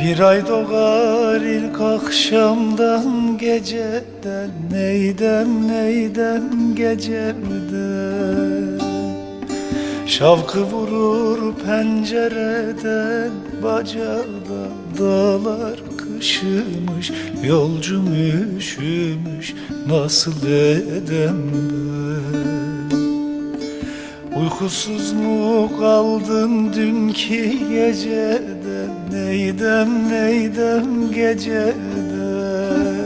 Bir ay doğar ilk akşamdan geceden Neydem neydem gecemden Şavkı vurur pencereden Bacadan dağlar kışımış Yolcum üşümüş nasıl edem ben Uykusuz mu kaldın dünkü geceden Neydem neydem geceden